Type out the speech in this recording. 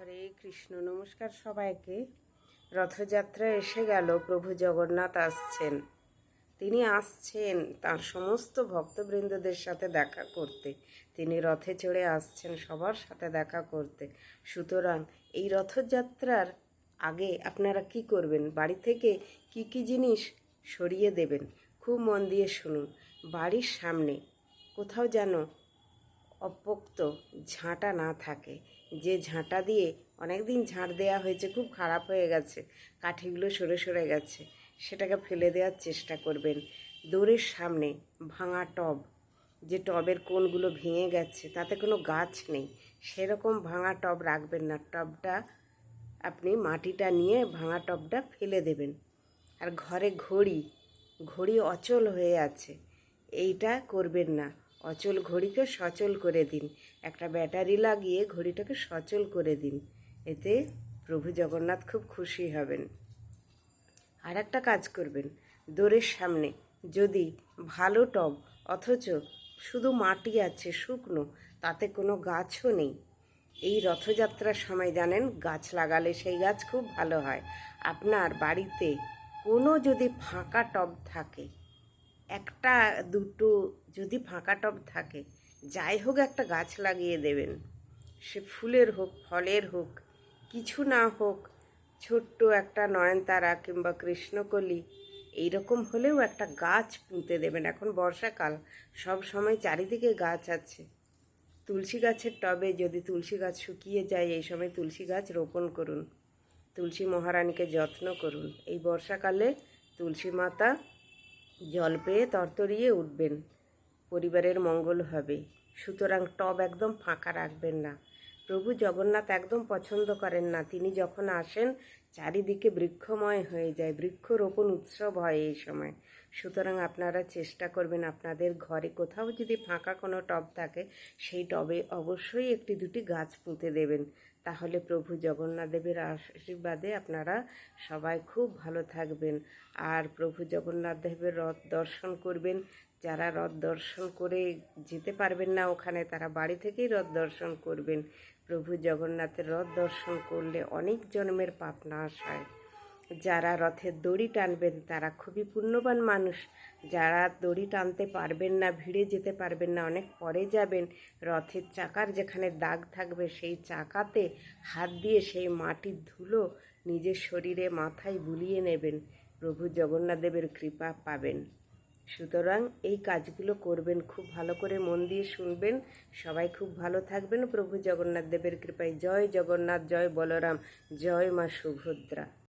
হরে কৃষ্ণ। নমস্কার সবাইকে। রথযাত্রা এসে গেল, প্রভু জগন্নাথ আসছেন। তিনি আসছেন তার সমস্ত ভক্তবৃন্দদের সাথে দেখা করতে। তিনি রথে চড়ে আসছেন সবার সাথে দেখা করতে। সুতরাং এই রথযাত্রার আগে আপনারা কি করবেন? বাড়ি থেকে কি কি জিনিস সরিয়ে দেবেন? খুব মন দিয়ে শুনুন। বাড়ির সামনে কোথাও যেন অপোক্ত ঝাঁটা না থাকে। যে ঝাঁটা দিয়ে অনেক দিন ঝাঁট দেওয়া হয়েছে, খুব খারাপ হয়ে গেছে, কাঠিগুলো সরে সরে গেছে, সেটাকে ফেলে দেওয়ার চেষ্টা করবেন। দৌড়ের সামনে ভাঙা টব, যে টবের কোণগুলো ভেঙে গেছে, তাতে কোনো গাছ নেই, সেরকম ভাঙা টব রাখবেন না। টবটা আপনি মাটিটা নিয়ে ভাঙা টবটা ফেলে দেবেন। আর ঘরে ঘড়ি ঘড়ি অচল হয়ে আছে, এইটা করবেন না। অচল ঘড়িকে সচল করে দিন। একটা ব্যাটারি লাগিয়ে ঘড়িটাকে সচল করে দিন। এতে প্রভু জগন্নাথ খুব খুশি হবেন। আর একটা কাজ করবেন। দোরের সামনে যদি ভালো টব, অথচ শুধু মাটি আছে, শুকনো, তাতে কোনো গাছও নেই। এই রথযাত্রার সময় জানেন, গাছ লাগালে সেই গাছ খুব ভালো হয়। আপনার বাড়িতে কোনো যদি ফাঁকা টব থাকে একটা, দুটো যদি ফাঁকা টব থাকে, যাই হোক একটা গাছ লাগিয়ে দেবেন। সে ফুলের হোক, ফলের হোক, কিছু না হোক, ছোট্ট একটা নয়নতারা কিংবা কৃষ্ণকলি, এইরকম হলেও একটা গাছ পুঁতে দেবেন। এখন বর্ষাকাল, সব সময় চারিদিকে গাছ আছে। তুলসী গাছের টবে যদি তুলসী গাছ শুকিয়ে যায়, এই সময় তুলসী গাছ রোপণ করুন। তুলসী মহারানীকে যত্ন করুন। এই বর্ষাকালে তুলসী মাতা জল পেয়ে তরতরিয়ে উঠবেন। পরিবারের মঙ্গল হবে। সুতরাং টব একদম ফাঁকা রাখবেন না। প্রভু জগন্নাথ একদম পছন্দ করেন না। তিনি যখন আসেন, চারিদিকে বৃক্ষময় হয়ে যায়, বৃক্ষরোপণ উৎসব হয় এই সময়। সুতরাং আপনারা চেষ্টা করবেন আপনাদের ঘরে কোথাও যদি ফাঁকা কোনো টব থাকে, সেই টবে অবশ্যই একটি দুটি গাছ পুঁতে দেবেন। তাহলে প্রভু জগন্নাথ দেবের আশীর্বাদে আপনারা সবাই খুব ভালো থাকবেন। আর প্রভু জগন্নাথ দেবের রথ দর্শন করবেন যারা রথ দর্শন করে যেতে পারবেন না ওখানে, তারা বাড়ি থেকেই রথ দর্শন করবেন। প্রভু জগন্নাথের রথ দর্শন করলে অনেক জন্মের পাপ নাশ হয়। যারা রথের দড়ি টানবেন, তারা খুবই পুণ্যবান মানুষ। যারা দড়ি টানতে পারবেন না, ভিড়ে যেতে পারবেন না, অনেক পরে যাবেন। রথের চাকার যেখানে দাগ থাকবে, সেই চাকাতে হাত দিয়ে সেই মাটির ধুলো নিজের শরীরে মাথায় বুলিয়ে নেবেন। প্রভু জগন্নাথ দেবের কৃপা পাবেন। সুতরাং এই কাজগুলো করবেন, খুব ভালো করে মন দিয়ে শুনবেন। সবাই খুব ভালো থাকবেন। প্রভু জগন্নাথ দেবের কৃপায়। জয় জগন্নাথ, জয় বলরাম, জয় মা সুভদ্রা।